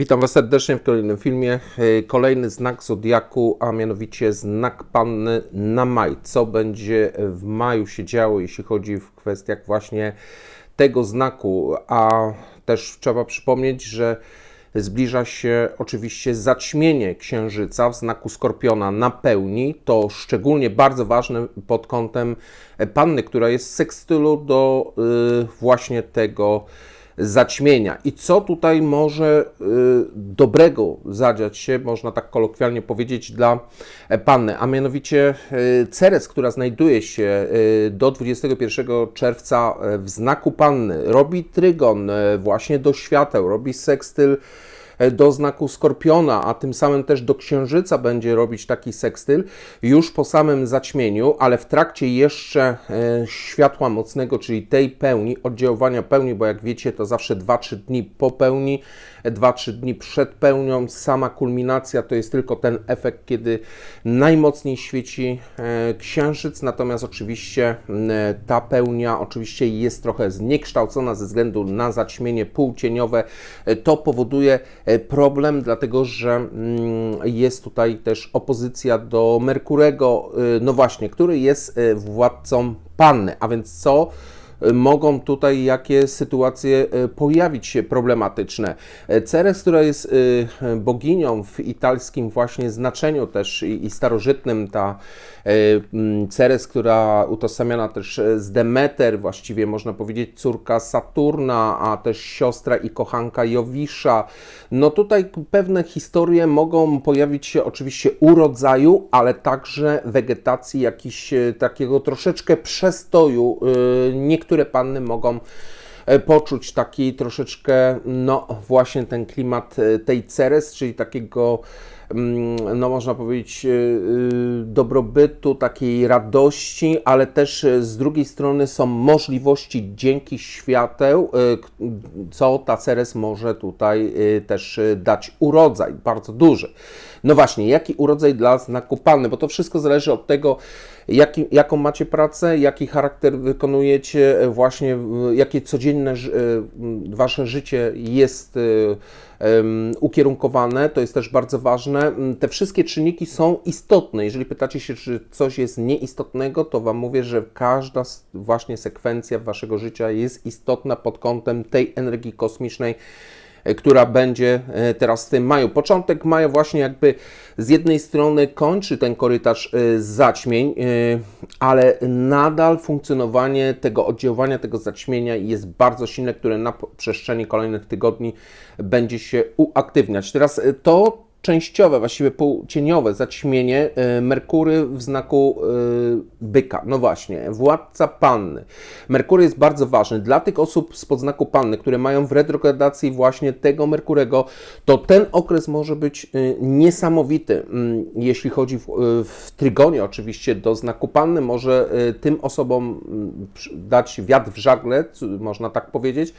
Witam Was serdecznie w kolejnym filmie. E, Kolejny znak zodiaku, a mianowicie znak panny na maj. Co będzie w maju się działo, jeśli chodzi w kwestiach właśnie tego znaku, a też trzeba przypomnieć, że zbliża się oczywiście zaćmienie księżyca w znaku skorpiona na pełni. To szczególnie bardzo ważne pod kątem panny, która jest sekstylu do y, właśnie tego zaćmienia. I co tutaj może y, dobrego zadziać się, można tak kolokwialnie powiedzieć, dla panny, a mianowicie y, Ceres, która znajduje się y, do 21 czerwca w znaku panny, robi trygon właśnie do świateł, robi sekstyl do znaku skorpiona, a tym samym też do księżyca będzie robić taki sekstyl już po samym zaćmieniu, ale w trakcie jeszcze e, światła mocnego, czyli tej pełni, oddziaływania pełni, bo jak wiecie, to zawsze 2-3 dni po pełni, 2-3 dni przed pełnią, sama kulminacja to jest tylko ten efekt, kiedy najmocniej świeci e, księżyc, natomiast oczywiście ta pełnia oczywiście jest trochę zniekształcona ze względu na zaćmienie półcieniowe. E, to powoduje E, problem, dlatego że jest tutaj też opozycja do Merkurego, e, no właśnie, który jest e, władcą Panny, a więc co? Mogą tutaj jakie sytuacje pojawić się problematyczne. Ceres, która jest boginią w italskim właśnie znaczeniu też i starożytnym, ta E, Ceres, która utożsamiana też z Demeter, właściwie można powiedzieć córka Saturna, a też siostra i kochanka Jowisza. No tutaj pewne historie mogą pojawić się oczywiście u rodzaju, ale także wegetacji, jakiś e, takiego troszeczkę przestoju. E, niektóre panny mogą poczuć taki troszeczkę, no właśnie ten klimat tej Ceres, czyli takiego Mm, no można powiedzieć, y, dobrobytu, takiej radości, ale też z drugiej strony są możliwości dzięki świateł, co ta Ceres może tutaj też dać urodzaj, bardzo duży. No właśnie, jaki urodzaj dla znaku Panny, bo to wszystko zależy od tego, jaki, jaką macie pracę, jaki charakter wykonujecie, właśnie jakie codzienne wasze życie jest ukierunkowane, to jest też bardzo ważne. Te wszystkie czynniki są istotne. Jeżeli pytacie się, czy coś jest nieistotnego, to Wam mówię, że każda właśnie sekwencja Waszego życia jest istotna pod kątem tej energii kosmicznej, E, która będzie e, teraz w tym maju. Początek maja właśnie jakby z jednej strony kończy ten korytarz e, zaćmień, ale nadal funkcjonowanie tego oddziaływania, tego zaćmienia jest bardzo silne, które na przestrzeni kolejnych tygodni będzie się uaktywniać. Teraz to częściowe, właściwie półcieniowe zaćmienie e, Merkury w znaku e, byka. No właśnie, władca panny. Merkury jest bardzo ważny. Dla tych osób z podznaku panny, które mają w retrogradacji właśnie tego Merkurego, to ten okres może być e, niesamowity. Mm, jeśli chodzi w, w trygonie oczywiście do znaku panny, może tym osobom mm, dać wiatr w żagle, można tak powiedzieć,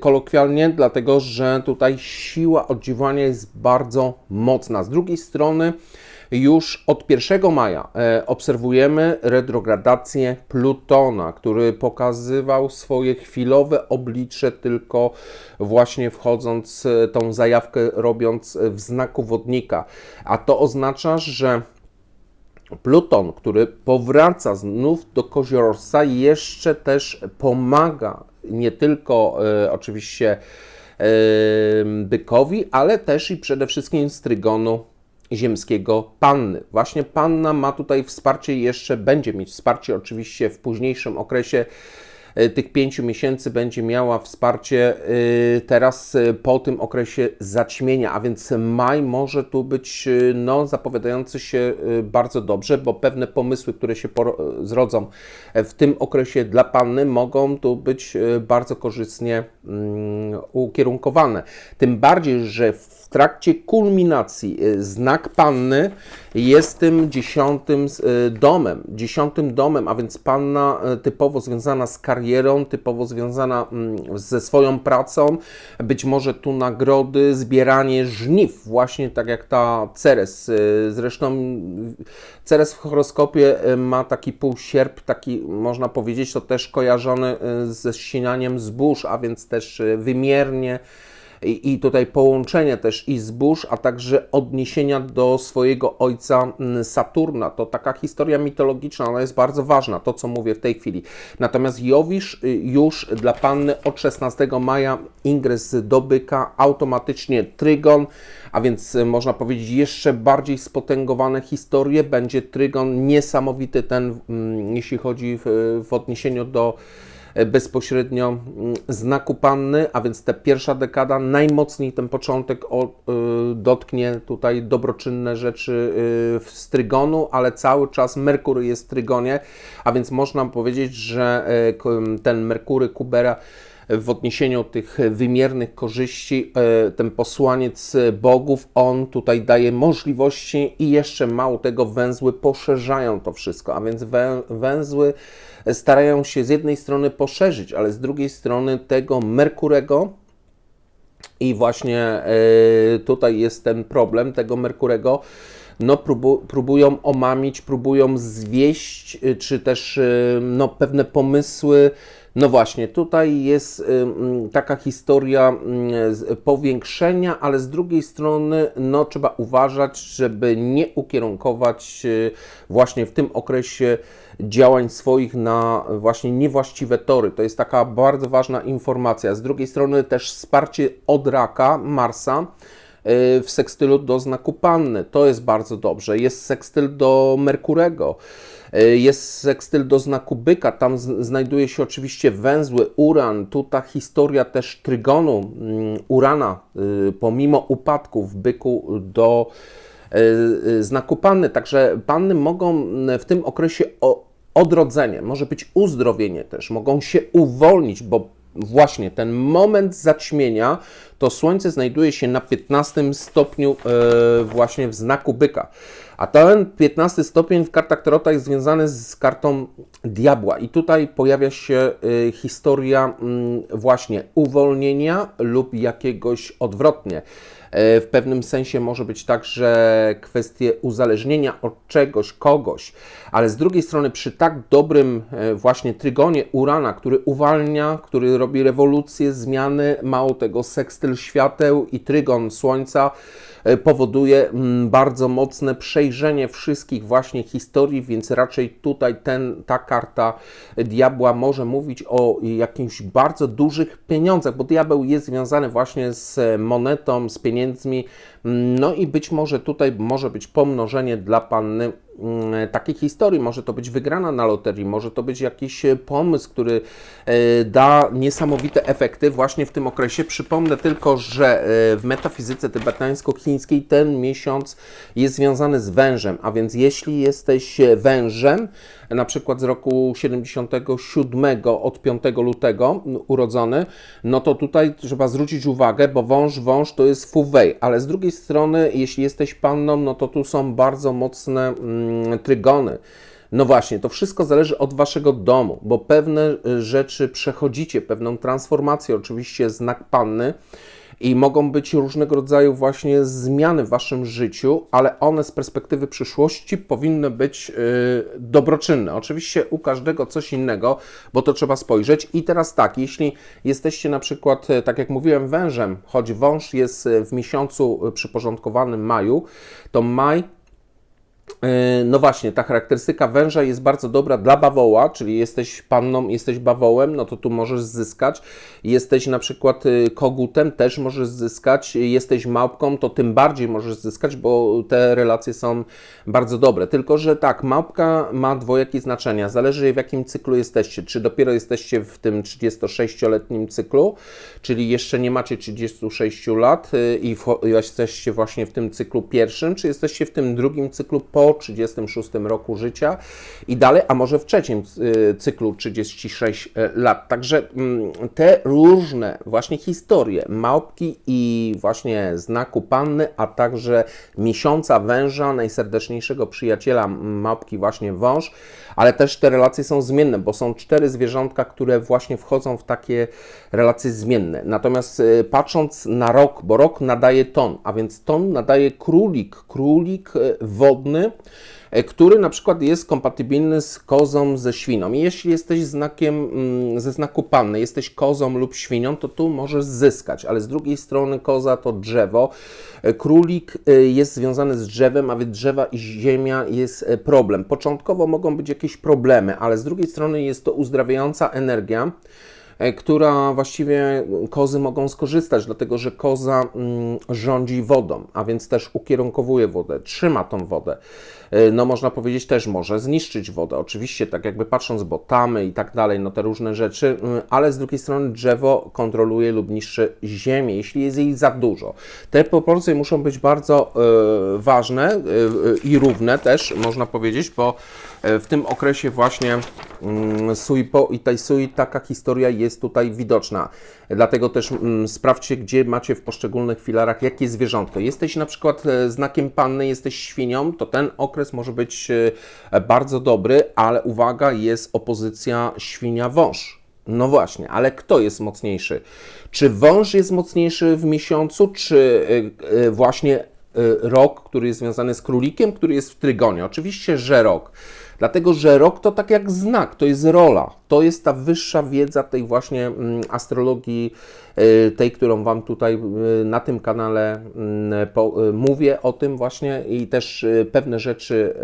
kolokwialnie, dlatego że tutaj siła oddziaływania jest bardzo mocna. Z drugiej strony, już od 1 maja e, obserwujemy retrogradację Plutona, który pokazywał swoje chwilowe oblicze tylko właśnie wchodząc e, tą zajawkę robiąc w znaku wodnika. A to oznacza, że Pluton, który powraca znów do koziorożca, jeszcze też pomaga nie tylko e, oczywiście e, bykowi, ale też i przede wszystkim strygonu ziemskiego panny. Właśnie panna ma tutaj wsparcie i jeszcze będzie mieć wsparcie oczywiście w późniejszym okresie tych pięciu miesięcy będzie miała wsparcie e, teraz e, po tym okresie zaćmienia, a więc maj może tu być no, zapowiadający się bardzo dobrze, bo pewne pomysły, które się zrodzą w tym okresie dla Panny mogą tu być bardzo korzystnie mm, ukierunkowane. Tym bardziej, że w trakcie kulminacji znak Panny jest tym dziesiątym domem, dziesiątym domem, a więc Panna typowo związana z karierą, karierą, typowo związana mm, ze swoją pracą, być może tu nagrody, zbieranie żniw, właśnie tak jak ta Ceres. Y, zresztą Ceres w horoskopie y, ma taki półsierp, taki można powiedzieć, to też kojarzony y, ze ścinaniem zbóż, a więc też wymiernie i, tutaj połączenia też i zbóż, a także odniesienia do swojego ojca mm, Saturna. To taka historia mitologiczna, ona jest bardzo ważna, to co mówię w tej chwili. Natomiast Jowisz y, już dla panny od 16 maja ingres do byka, automatycznie trygon, a więc y, można powiedzieć jeszcze bardziej spotęgowane historie. Będzie trygon niesamowity ten, mm, jeśli chodzi w, w odniesieniu do bezpośrednio mm, znaku panny, a więc ta pierwsza dekada, najmocniej ten początek y, dotknie tutaj dobroczynne rzeczy y, z trygonu, ale cały czas Merkury jest w trygonie, a więc można powiedzieć, że y, ten Merkury Kubera w odniesieniu tych wymiernych korzyści, e, ten posłaniec bogów, on tutaj daje możliwości i jeszcze mało tego, węzły poszerzają to wszystko, a więc węzły starają się z jednej strony poszerzyć, ale z drugiej strony tego Merkurego, i właśnie e, tutaj jest ten problem tego Merkurego, no, próbu, próbują omamić, próbują zwieść, czy też no, pewne pomysły no właśnie, tutaj jest taka historia powiększenia, ale z drugiej strony no, trzeba uważać, żeby nie ukierunkować y, właśnie w tym okresie działań swoich na właśnie niewłaściwe tory. To jest taka bardzo ważna informacja. Z drugiej strony też wsparcie od raka Marsa y, w sekstylu do znaku Panny. To jest bardzo dobrze. Jest sekstyl do Merkurego. E, jest sekstyl do znaku byka, tam znajduje się oczywiście węzły, uran, tu ta historia też trygonu mm, urana, y, pomimo upadków byku do y, znaku panny. Także panny mogą w tym okresie odrodzenie, może być uzdrowienie też, mogą się uwolnić, bo właśnie ten moment zaćmienia, to Słońce znajduje się na 15 stopniu e, właśnie w znaku byka. A ten 15 stopień w kartach Tarota jest związany z kartą diabła. I tutaj pojawia się y, historia y, właśnie uwolnienia lub jakiegoś odwrotnie. E, w pewnym sensie może być także kwestie uzależnienia od czegoś, kogoś, ale z drugiej strony przy tak dobrym e, właśnie trygonie Urana, który uwalnia, który robi rewolucję, zmiany, mało tego sekstyl świateł i trygon Słońca, E, powoduje mm, bardzo mocne przejrzenie wszystkich właśnie historii, więc raczej tutaj ten, ta karta diabła może mówić o jakichś bardzo dużych pieniądzach, bo diabeł jest związany właśnie z monetą, z pieniędzmi, no i być może tutaj może być pomnożenie dla panny Mm, takiej historii. Może to być wygrana na loterii, może to być jakiś e, pomysł, który e, da niesamowite efekty właśnie w tym okresie. Przypomnę tylko, że e, w metafizyce tybetańsko-chińskiej ten miesiąc jest związany z wężem, a więc jeśli jesteś wężem, na przykład z roku 77 od 5 lutego urodzony, no to tutaj trzeba zwrócić uwagę, bo wąż, wąż to jest fuwej, ale z drugiej strony, jeśli jesteś panną, no to tu są bardzo mocne mm, trygony. No właśnie, to wszystko zależy od waszego domu, bo pewne y, rzeczy przechodzicie, pewną transformację, oczywiście znak panny, i mogą być różnego rodzaju właśnie zmiany w waszym życiu, ale one z perspektywy przyszłości powinny być yy, dobroczynne. Oczywiście u każdego coś innego, bo to trzeba spojrzeć. I teraz tak, jeśli jesteście na przykład, y, tak jak mówiłem, wężem, choć wąż jest y, w miesiącu przyporządkowanym maju, to maj no właśnie, ta charakterystyka węża jest bardzo dobra dla bawoła, czyli jesteś panną, jesteś bawołem, no to tu możesz zyskać. Jesteś na przykład y, kogutem, też możesz zyskać. Jesteś małpką, to tym bardziej możesz zyskać, bo te relacje są bardzo dobre. Tylko, że tak, małpka ma dwojakie znaczenia. Zależy w jakim cyklu jesteście. Czy dopiero jesteście w tym 36-letnim cyklu, czyli jeszcze nie macie 36 lat y, i jesteście właśnie w tym cyklu pierwszym, czy jesteście w tym drugim cyklu po 36 roku życia i dalej, a może w trzecim y, cyklu 36 e, lat. Także mm, te różne właśnie historie małpki i właśnie znaku panny, a także miesiąca węża, najserdeczniejszego przyjaciela małpki właśnie wąż, ale też te relacje są zmienne, bo są cztery zwierzątka, które właśnie wchodzą w takie relacje zmienne. Natomiast y, patrząc na rok, bo rok nadaje ton, a więc ton nadaje królik, królik y, wodny, e, który na przykład jest kompatybilny z kozą ze świną. I jeśli jesteś znakiem mm, ze znaku panny, jesteś kozą lub świnią, to tu możesz zyskać, ale z drugiej strony koza to drzewo. E, Królik e, jest związany z drzewem, a więc drzewa i ziemia jest problem. Początkowo mogą być jakieś problemy, ale z drugiej strony jest to uzdrawiająca energia która właściwie kozy mogą skorzystać, dlatego że koza mm, rządzi wodą, a więc też ukierunkowuje wodę, trzyma tą wodę. E, No można powiedzieć też może zniszczyć wodę, oczywiście tak jakby patrząc, bo tamy i tak dalej, no te różne rzeczy, mm, ale z drugiej strony drzewo kontroluje lub niszczy ziemię, jeśli jest jej za dużo. Te proporcje muszą być bardzo e, ważne e, e, i równe też, można powiedzieć, bo e, w tym okresie właśnie mm, Suipo i Taisui taka historia jest tutaj widoczna. Dlatego też mm, sprawdźcie, gdzie macie w poszczególnych filarach jakie zwierzątko. Jesteś na przykład e, znakiem panny, jesteś świnią, to ten okres może być e, bardzo dobry, ale uwaga, jest opozycja świnia-wąż. No właśnie, ale kto jest mocniejszy? Czy wąż jest mocniejszy w miesiącu, czy e, właśnie rok, który jest związany z królikiem, który jest w trygonie? Oczywiście, że rok. Dlatego, że rok to tak jak znak, to jest rola, to jest ta wyższa wiedza tej właśnie mm, astrologii, tej, którą Wam tutaj y, na tym kanale mm, y, mówię o tym właśnie i też y, pewne rzeczy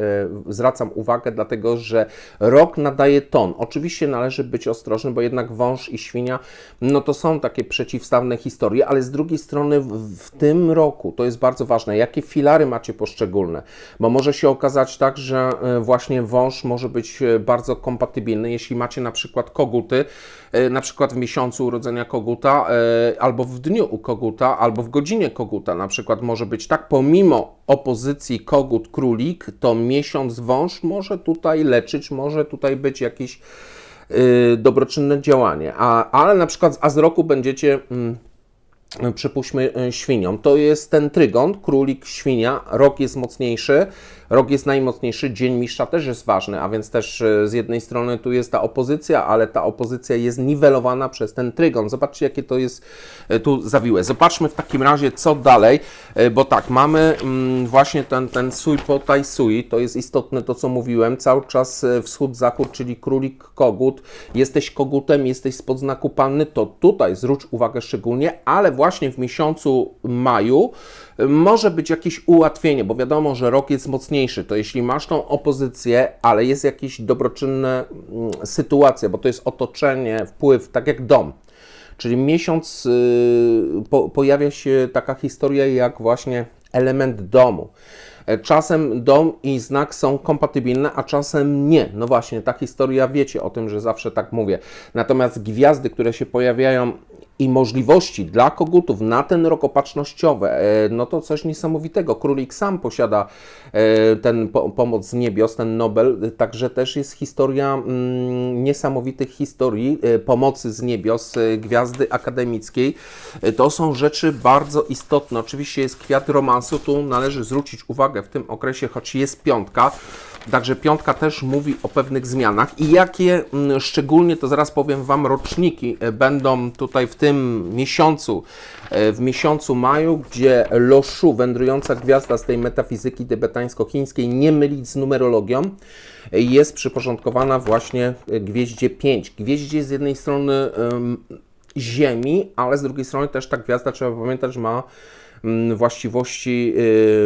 y, zwracam uwagę, dlatego że rok nadaje ton. Oczywiście należy być ostrożny, bo jednak wąż i świnia, no to są takie przeciwstawne historie, ale z drugiej strony w, tym roku to jest bardzo ważne, jakie filary macie poszczególne, bo może się okazać tak, że y, właśnie wąż może być y, bardzo kompatybilny, jeśli macie na przykład koguty, y, na przykład w miesiącu urodzenia koguta, y, albo w dniu u koguta, albo w godzinie koguta, na przykład może być tak, pomimo opozycji kogut-królik, to miesiąc wąż może tutaj leczyć, może tutaj być jakiś y, dobroczynne działanie, a, ale na przykład a z roku będziecie... Mm, przypuśćmy y, świnią. To jest ten trygon, królik, świnia. Rok jest mocniejszy, rok jest najmocniejszy, dzień mistrza też jest ważny, a więc też y, z jednej strony tu jest ta opozycja, ale ta opozycja jest niwelowana przez ten trygon. Zobaczcie, jakie to jest y, tu zawiłe. Zobaczmy w takim razie, co dalej, y, bo tak, mamy mm, właśnie ten, ten sui po tai sui, to jest istotne to, co mówiłem, cały czas wschód-zachód, czyli królik, kogut. Jesteś kogutem, jesteś spod znaku panny, to tutaj zwróć uwagę szczególnie, ale właśnie w miesiącu maju może być jakieś ułatwienie, bo wiadomo, że rok jest mocniejszy. To jeśli masz tą opozycję, ale jest jakieś dobroczynne mm, sytuacja, bo to jest otoczenie, wpływ, tak jak dom. Czyli miesiąc y, po, pojawia się taka historia jak właśnie element domu. E, Czasem dom i znak są kompatybilne, a czasem nie. No właśnie, ta historia wiecie o tym, że zawsze tak mówię. Natomiast gwiazdy, które się pojawiają i możliwości dla kogutów na ten rok opatrznościowe, e, no to coś niesamowitego. Królik sam posiada e, ten po, pomoc z niebios, ten Nobel, także też jest historia mm, niesamowitych historii e, pomocy z niebios, gwiazdy akademickiej. To są rzeczy bardzo istotne. Oczywiście jest kwiat romansu, tu należy zwrócić uwagę w tym okresie, choć jest piątka. Także piątka też mówi o pewnych zmianach i jakie mm, szczególnie, to zaraz powiem Wam, roczniki e, będą tutaj w tym miesiącu, e, w miesiącu maju, gdzie Loshu, wędrująca gwiazda z tej metafizyki tybetańsko-chińskiej, nie mylić z numerologią, jest przyporządkowana właśnie e, gwieździe 5. Gwieździe z jednej strony em, Ziemi, ale z drugiej strony też ta gwiazda, trzeba pamiętać, ma właściwości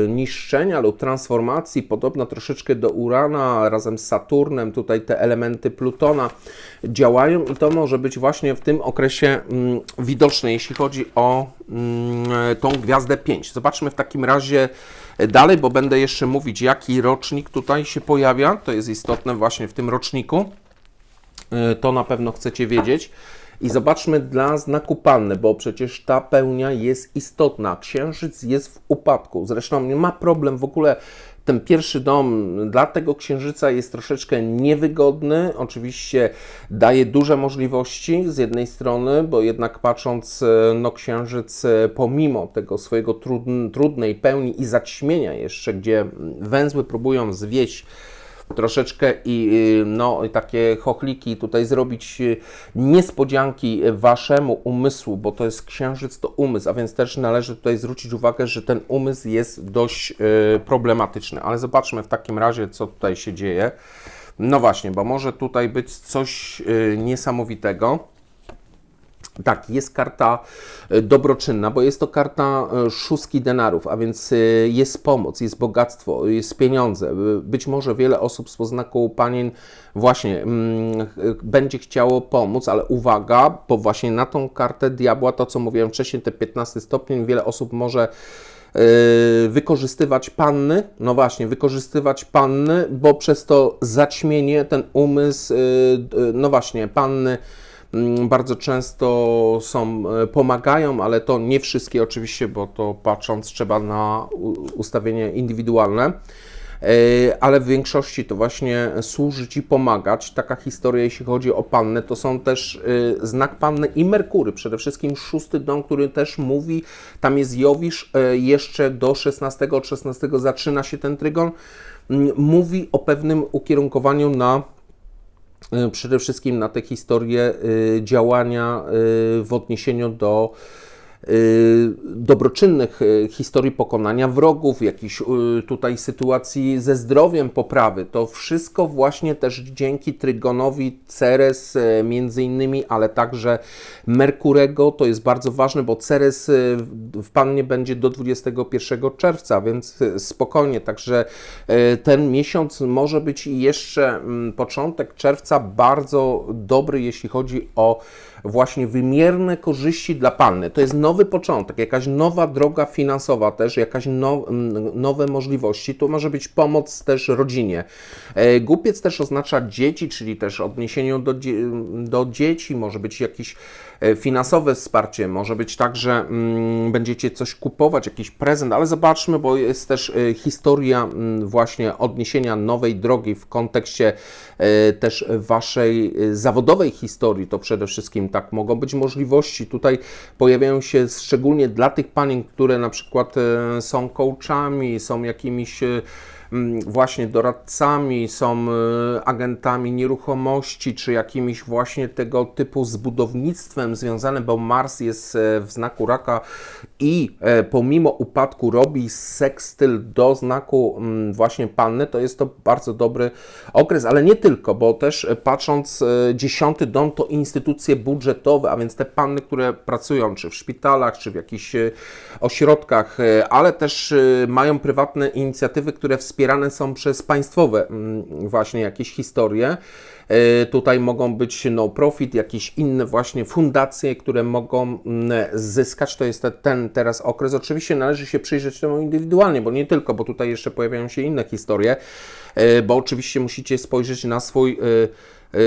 y, niszczenia lub transformacji, podobna troszeczkę do Urana, razem z Saturnem, tutaj te elementy Plutona działają i to może być właśnie w tym okresie mm, widoczne, jeśli chodzi o mm, tą gwiazdę 5. Zobaczmy w takim razie dalej, bo będę jeszcze mówić, jaki rocznik tutaj się pojawia, to jest istotne właśnie w tym roczniku. Y, To na pewno chcecie wiedzieć. I zobaczmy dla znaku panny, bo przecież ta pełnia jest istotna. Księżyc jest w upadku. Zresztą ma problem w ogóle. Ten pierwszy dom dla tego księżyca jest troszeczkę niewygodny. Oczywiście daje duże możliwości z jednej strony, bo jednak patrząc, e, no księżyc e, pomimo tego swojego trudn, trudnej pełni i zaćmienia jeszcze, gdzie węzły próbują zwieść troszeczkę i y, no, takie chochliki tutaj zrobić y, niespodzianki waszemu umysłu, bo to jest księżyc, to umysł, a więc też należy tutaj zwrócić uwagę, że ten umysł jest dość y, problematyczny. Ale zobaczmy w takim razie, co tutaj się dzieje. No właśnie, bo może tutaj być coś niesamowitego. Tak, jest karta e, dobroczynna, bo jest to karta e, szóstki denarów, a więc e, jest pomoc, jest bogactwo, jest pieniądze. Być może wiele osób z poznaku panien właśnie mm, będzie chciało pomóc, ale uwaga, bo właśnie na tą kartę diabła, to co mówiłem wcześniej, te 15 stopni, wiele osób może wykorzystywać panny, no właśnie, wykorzystywać panny, bo przez to zaćmienie ten umysł, no właśnie, panny bardzo często są, e, pomagają, ale to nie wszystkie oczywiście, bo to patrząc trzeba na ustawienie indywidualne. E, ale w większości to właśnie służy Ci pomagać. Taka historia, jeśli chodzi o Pannę, to są też e, znak Panny i Merkury, przede wszystkim szósty dom, który też mówi, tam jest Jowisz, jeszcze do 16, od 16 zaczyna się ten trygon, mówi o pewnym ukierunkowaniu na przede wszystkim na te historie y, działania y, w odniesieniu do Y, dobroczynnych y, historii pokonania wrogów, jakiejś y, tutaj sytuacji ze zdrowiem poprawy. To wszystko właśnie też dzięki Trygonowi Ceres między innymi, ale także Merkurego, to jest bardzo ważne, bo Ceres w Pannie będzie do 21 czerwca, więc spokojnie, także ten miesiąc może być jeszcze mm, początek czerwca bardzo dobry, jeśli chodzi o właśnie wymierne korzyści dla Panny. To jest nowy początek, jakaś nowa droga finansowa też, jakaś now, nowe możliwości. To może być pomoc też rodzinie. E, Głupiec też oznacza dzieci, czyli też odniesieniu do, do dzieci, może być jakiś finansowe wsparcie, może być tak, że mm, będziecie coś kupować, jakiś prezent, ale zobaczmy, bo jest też e, historia mm, właśnie odniesienia nowej drogi w kontekście e, też waszej zawodowej historii, to przede wszystkim tak mogą być możliwości. Tutaj pojawiają się szczególnie dla tych panien, które na przykład są coachami, są jakimiś właśnie doradcami, są e, agentami nieruchomości, czy jakimiś właśnie tego typu z budownictwem związanym, bo Mars jest e, w znaku raka i e, pomimo upadku robi sekstyl do znaku mm, właśnie panny, to jest to bardzo dobry okres, ale nie tylko, bo też patrząc, dziesiąty dom to instytucje budżetowe, a więc te panny, które pracują czy w szpitalach, czy w jakichś ośrodkach, ale też mają prywatne inicjatywy, które wspierane są przez państwowe mm, właśnie jakieś historie. E, tutaj mogą być no profit, jakieś inne właśnie fundacje, które mogą mm, zyskać. To jest ten teraz okres. Oczywiście należy się przyjrzeć temu indywidualnie, bo nie tylko, bo tutaj jeszcze pojawiają się inne historie, e, bo oczywiście musicie spojrzeć na swój e,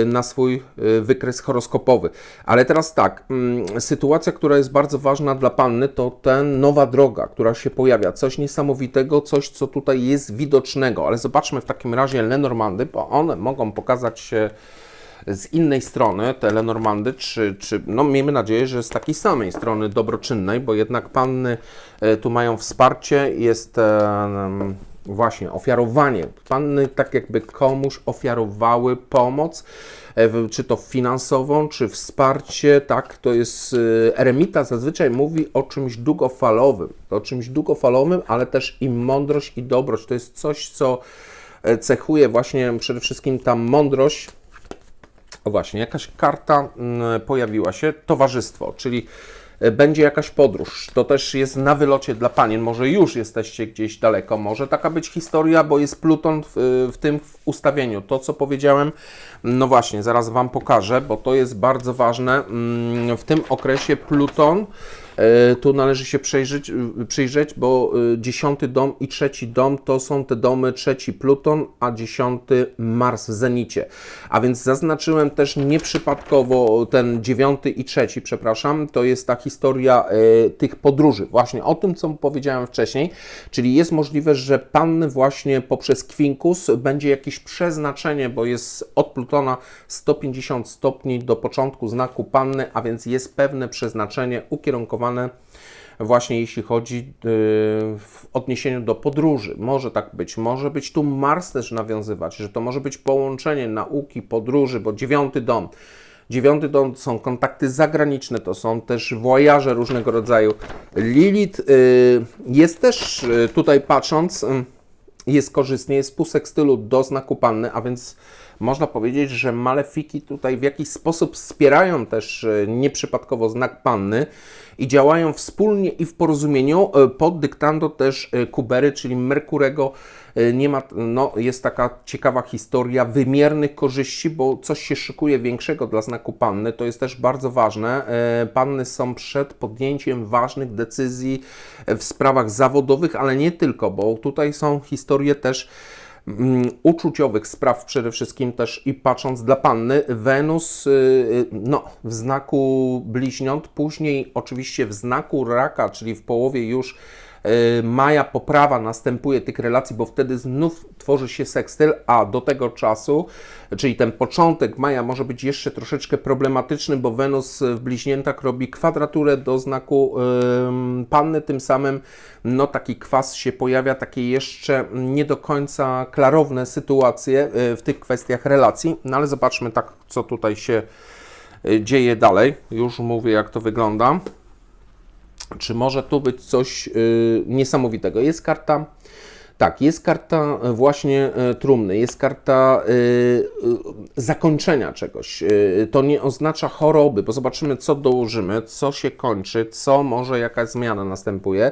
na swój y, wykres horoskopowy. Ale teraz tak, mm, sytuacja, która jest bardzo ważna dla Panny, to ten nowa droga, która się pojawia. Coś niesamowitego, coś, co tutaj jest widocznego. Ale zobaczmy w takim razie Lenormandy, bo one mogą pokazać się z innej strony, te Lenormandy, czy, czy no miejmy nadzieję, że z takiej samej strony dobroczynnej, bo jednak panny y, tu mają wsparcie, jest Właśnie, ofiarowanie. Panny tak jakby komuś ofiarowały pomoc, e, czy to finansową, czy wsparcie, tak, to jest, e, eremita zazwyczaj mówi o czymś długofalowym, o czymś długofalowym, ale też i mądrość i dobroć, to jest coś, co e, cechuje właśnie przede wszystkim ta mądrość, o właśnie, jakaś karta mm, pojawiła się, towarzystwo, czyli będzie jakaś podróż. To też jest na wylocie dla panien. Może już jesteście gdzieś daleko. Może taka być historia, bo jest Pluton w, w tym ustawieniu. To, co powiedziałem, no właśnie, zaraz Wam pokażę, bo to jest bardzo ważne. Mm, w tym okresie Pluton E, tu należy się przyjrzeć, przyjrzeć, bo e, dziesiąty dom i trzeci dom to są te domy trzeci Pluton, a dziesiąty Mars w Zenicie. A więc zaznaczyłem też nieprzypadkowo ten dziewiąty i trzeci, przepraszam, to jest ta historia e, tych podróży. Właśnie o tym, co powiedziałem wcześniej, czyli jest możliwe, że Panny właśnie poprzez Kwinkus będzie jakieś przeznaczenie, bo jest od Plutona 150 stopni do początku znaku Panny, a więc jest pewne przeznaczenie ukierunkowane właśnie jeśli chodzi y, w odniesieniu do podróży. Może tak być, może być tu Mars też nawiązywać, że to może być połączenie nauki, podróży, bo dziewiąty dom. Dziewiąty dom to są kontakty zagraniczne, to są też wojaże różnego rodzaju. Lilith y, jest też y, tutaj patrząc, jest korzystnie, jest półsek stylu do znaku panny, a więc można powiedzieć, że malefiki tutaj w jakiś sposób wspierają też e, nieprzypadkowo znak panny i działają wspólnie i w porozumieniu e, pod dyktando też e, Kubery, czyli Merkurego. Nie ma, no, jest taka ciekawa historia wymiernych korzyści, bo coś się szykuje większego dla znaku panny. To jest też bardzo ważne. Panny są przed podjęciem ważnych decyzji w sprawach zawodowych, ale nie tylko, bo tutaj są historie też uczuciowych spraw przede wszystkim też i patrząc dla Panny, Wenus y, y, no, w znaku bliźniąt, później oczywiście w znaku raka, czyli w połowie już maja poprawa następuje tych relacji, bo wtedy znów tworzy się sekstyl, a do tego czasu, czyli ten początek maja może być jeszcze troszeczkę problematyczny, bo Wenus w bliźniętach robi kwadraturę do znaku yy, panny, tym samym no taki kwas się pojawia, takie jeszcze nie do końca klarowne sytuacje yy, w tych kwestiach relacji, no ale zobaczmy tak, co tutaj się y, dzieje dalej. Już mówię, jak to wygląda. Czy może tu być coś y, niesamowitego? Jest karta. Tak, jest karta właśnie y, trumny, jest karta y, y, zakończenia czegoś. Y, to nie oznacza choroby, bo zobaczymy, co dołożymy, co się kończy, co może jakaś zmiana następuje.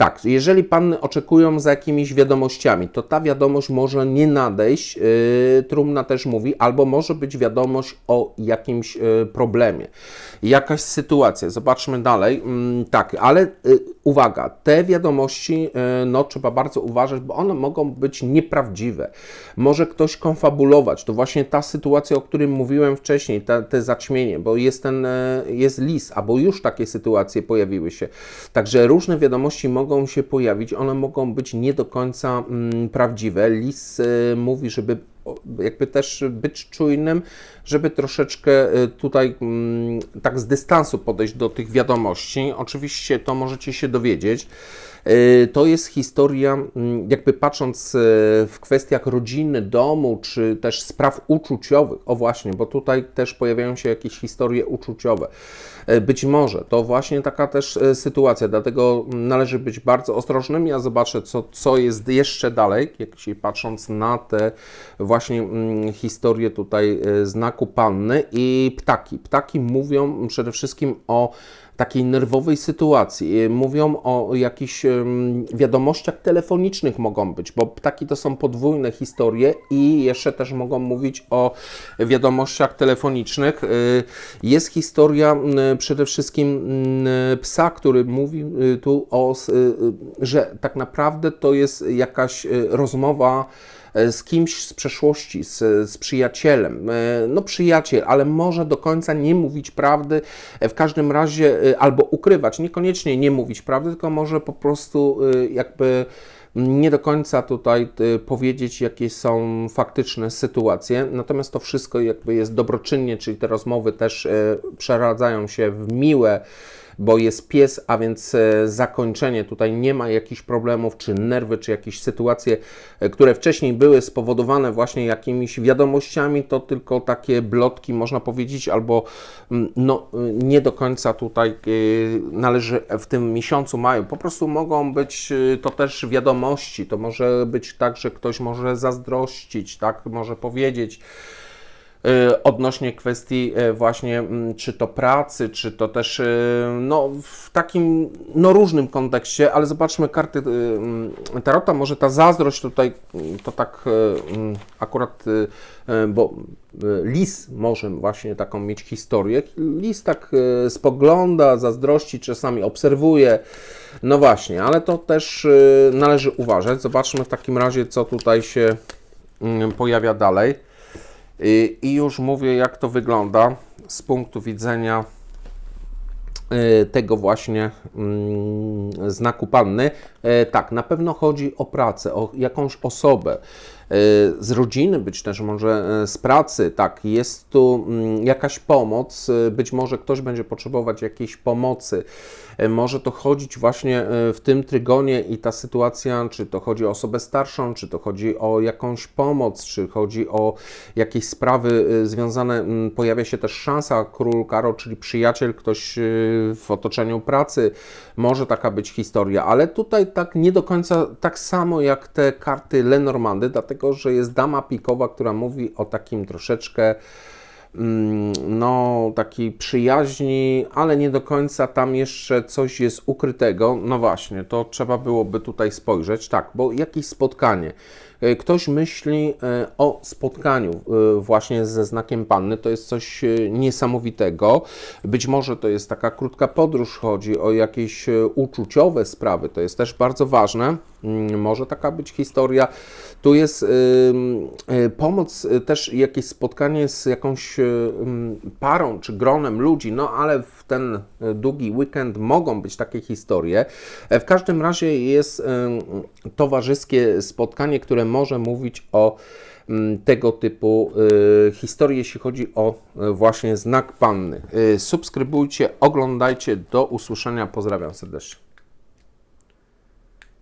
Tak, jeżeli panny oczekują za jakimiś wiadomościami, to ta wiadomość może nie nadejść, yy, trumna też mówi, albo może być wiadomość o jakimś yy, problemie, jakaś sytuacja. Zobaczmy dalej. Yy, tak, ale yy, uwaga, te wiadomości, yy, no trzeba bardzo uważać, bo one mogą być nieprawdziwe. Może ktoś konfabulować. To właśnie ta sytuacja, o której mówiłem wcześniej, te, te zaćmienie, bo jest ten, yy, jest lis, albo już takie sytuacje pojawiły się. Także różne wiadomości mogą się pojawić, one mogą być nie do końca mm, prawdziwe. Lis y, mówi, żeby jakby też być czujnym, żeby troszeczkę y, tutaj mm, tak z dystansu podejść do tych wiadomości. Oczywiście to możecie się dowiedzieć. Y, to jest historia, mm, jakby patrząc y, w kwestiach rodziny, domu, czy też spraw uczuciowych. O właśnie, bo tutaj też pojawiają się jakieś historie uczuciowe. Być może to właśnie taka też sytuacja, dlatego należy być bardzo ostrożnym. Ja zobaczę, co, co jest jeszcze dalej, jak się patrząc na te właśnie mm, historie tutaj znaku panny i ptaki. Ptaki mówią przede wszystkim o takiej nerwowej sytuacji. Mówią o jakichś wiadomościach telefonicznych mogą być, bo ptaki to są podwójne historie i jeszcze też mogą mówić o wiadomościach telefonicznych. Y, jest historia przede wszystkim psa, który mówi y, tu o, y, że tak naprawdę to jest jakaś rozmowa z kimś z przeszłości, z, z przyjacielem. E, no przyjaciel, ale może do końca nie mówić prawdy, e, w każdym razie albo ukrywać, niekoniecznie nie mówić prawdy, tylko może po prostu jakby nie do końca tutaj powiedzieć, jakie są faktyczne sytuacje. Natomiast to wszystko jakby jest dobroczynnie, czyli te rozmowy też przeradzają się w miłe bo jest pies, a więc e, zakończenie. Tutaj nie ma jakichś problemów, czy nerwy, czy jakieś sytuacje, e, które wcześniej były spowodowane właśnie jakimiś wiadomościami, to tylko takie blotki, można powiedzieć, albo mm, no, nie do końca tutaj e, należy w tym miesiącu maju. Po prostu mogą być to też wiadomości, to może być tak, że ktoś może zazdrościć, tak, może powiedzieć, odnośnie kwestii y, właśnie mm, czy to pracy, czy to też y, no, w takim no, różnym kontekście, ale zobaczmy karty mm, Tarota, może ta zazdrość tutaj mm, to tak akurat, bo lis może właśnie taką mieć historię, lis tak spogląda, zazdrości, czasami obserwuje, no właśnie, ale to też należy uważać. Zobaczmy w takim razie, co tutaj się pojawia dalej. I już mówię, jak to wygląda z punktu widzenia y, tego właśnie mm, znaku panny. E, tak, na pewno chodzi o pracę, o jakąś osobę. z rodziny, być też może e, z pracy, tak, jest tu mm, jakaś pomoc, e, być może ktoś będzie potrzebować jakiejś pomocy, E, może to chodzić właśnie e, w tym trygonie i ta sytuacja, czy to chodzi o osobę starszą, czy to chodzi o jakąś pomoc, czy chodzi o jakieś sprawy e, związane, m, pojawia się też szansa, król Karo, czyli przyjaciel, ktoś e, w otoczeniu pracy, może taka być historia, ale tutaj tak nie do końca tak samo jak te karty Lenormandy, dlatego że jest dama pikowa, która mówi o takim troszeczkę mm, no, takiej przyjaźni, ale nie do końca tam jeszcze coś jest ukrytego. No właśnie, to trzeba byłoby tutaj spojrzeć. Tak, bo jakieś spotkanie. E, Ktoś myśli e, o spotkaniu e, właśnie ze znakiem panny, to jest coś niesamowitego. Być może to jest taka krótka podróż, chodzi o jakieś uczuciowe sprawy, to jest też bardzo ważne. Mm, Może taka być historia. Tu jest pomoc, też jakieś spotkanie z jakąś parą czy gronem ludzi, no ale w ten długi weekend mogą być takie historie. W każdym razie jest towarzyskie spotkanie, które może mówić o ym, tego typu y, historii, jeśli chodzi o y, właśnie znak panny. Y, Subskrybujcie, oglądajcie, do usłyszenia, pozdrawiam serdecznie.